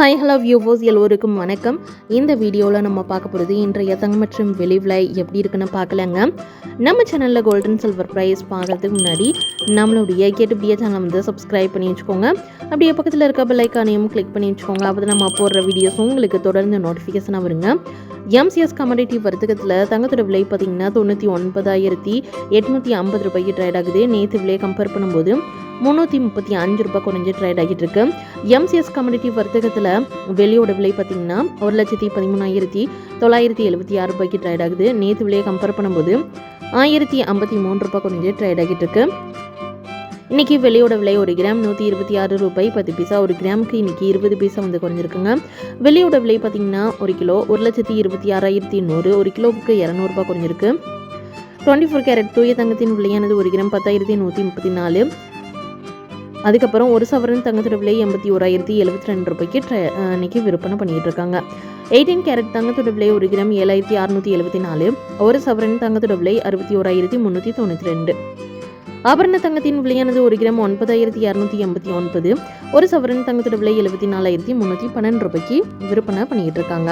Hi hello வியூவோஸ் எல்லோருக்கும் வணக்கம். இந்த வீடியோவில் நம்ம பார்க்க போகிறது இன்றைய தங்கம் மற்றும் வெளி விலை எப்படி இருக்குன்னு பார்க்கலங்க. நம்ம சேனலில் கோல்டன் சில்வர் ப்ரைஸ் பார்க்குறதுக்கு முன்னாடி நம்மளுடைய கேட்டுப்படியே சேனலை வந்து சப்ஸ்கிரைப் பண்ணி வச்சுக்கோங்க. அப்படியே பக்கத்தில் இருக்க பெல்லைக்கானையும் கிளிக் பண்ணி வச்சுக்கோங்க. அப்போ நம்ம போடுற வீடியோஸ் உங்களுக்கு தொடர்ந்து நோட்டிஃபிகேஷனாக வருங்க. எம்சிஎஸ் கமாடிட்டி வர்த்தகத்தில் தங்கத்தோட விலை பார்த்தீங்கன்னா தொண்ணூற்றி ஒன்பதாயிரத்தி எட்நூற்றி ஐம்பது ரூபாய்க்கு ட்ரேட் ஆகுது. நேற்று விலையை கம்பேர் பண்ணும்போது முந்நூற்றி முப்பத்தி அஞ்சு ரூபாய் குறைஞ்சு ட்ரேட் ஆகிட்டு இருக்கு எம்சிஎஸ் கம்யூனிட்டி வர்த்தகத்தில் வெளியோட விலை பார்த்தீங்கன்னா ஒரு லட்சத்தி பதிமூணாயிரத்தி தொள்ளாயிரத்தி எழுபத்தி ஆறு ரூபாய்க்கு ட்ரேட் ஆகுது. நேற்று விலையை கம்பேர் பண்ணும்போது ஆயிரத்தி ஐம்பத்தி மூணு ரூபாய் குறைஞ்சு ட்ரேட் ஆகிட்டு இருக்கு இன்னைக்கு வெளியோட விலை ஒரு கிராம் நூற்றி இருபத்தி ஆறு ரூபாய் பத்து பைசா ஒரு கிராமுக்கு இன்னைக்கு இருபது பைசா வந்து குறைஞ்சிருக்குங்க. வெளியோட விலை பார்த்தீங்கன்னா ஒரு கிலோ ஒரு லட்சத்தி இருபத்தி ஆறாயிரத்தி நூறு ஒரு கிலோவுக்கு இரநூறுபா குறைஞ்சிருக்கு. டுவெண்ட்டி ஃபோர் கேரட் தூய தங்கத்தின் விலையானது ஒரு கிராம் பத்தாயிரத்தி நூற்றி முப்பத்தி நாலு அதுக்கப்புறம் ஒரு சவரன் தங்கத்தோட விலை எண்பத்தி ஓராயிரத்தி எழுபத்தி ரெண்டு ரூபாய்க்கு ட்ர- அஹ் இன்னைக்கு விற்பனை பண்ணிட்டு இருக்காங்க எயிட்டீன் கேரட் தங்கத்தோட விலை ஒரு கிராம் ஏழாயிரத்தி அறுநூற்றி எழுபத்தி நாலு ஒரு சவரன் தங்கத்தோட விலை அறுபத்தி ஓராயிரத்தி முந்நூற்றி தொண்ணூற்றி ரெண்டு. ஆபரண தங்கத்தின் விலையானது ஒரு கிராம் ஒன்பதாயிரத்தி இரநூத்தி எண்பத்தி ஒன்பது ஒரு சவரன் தங்கத்தோட விலை எழுபத்தி நாலாயிரத்தி முந்நூற்றி பன்னெண்டு ரூபாய்க்கு விற்பனை பண்ணிக்கிட்டு இருக்காங்க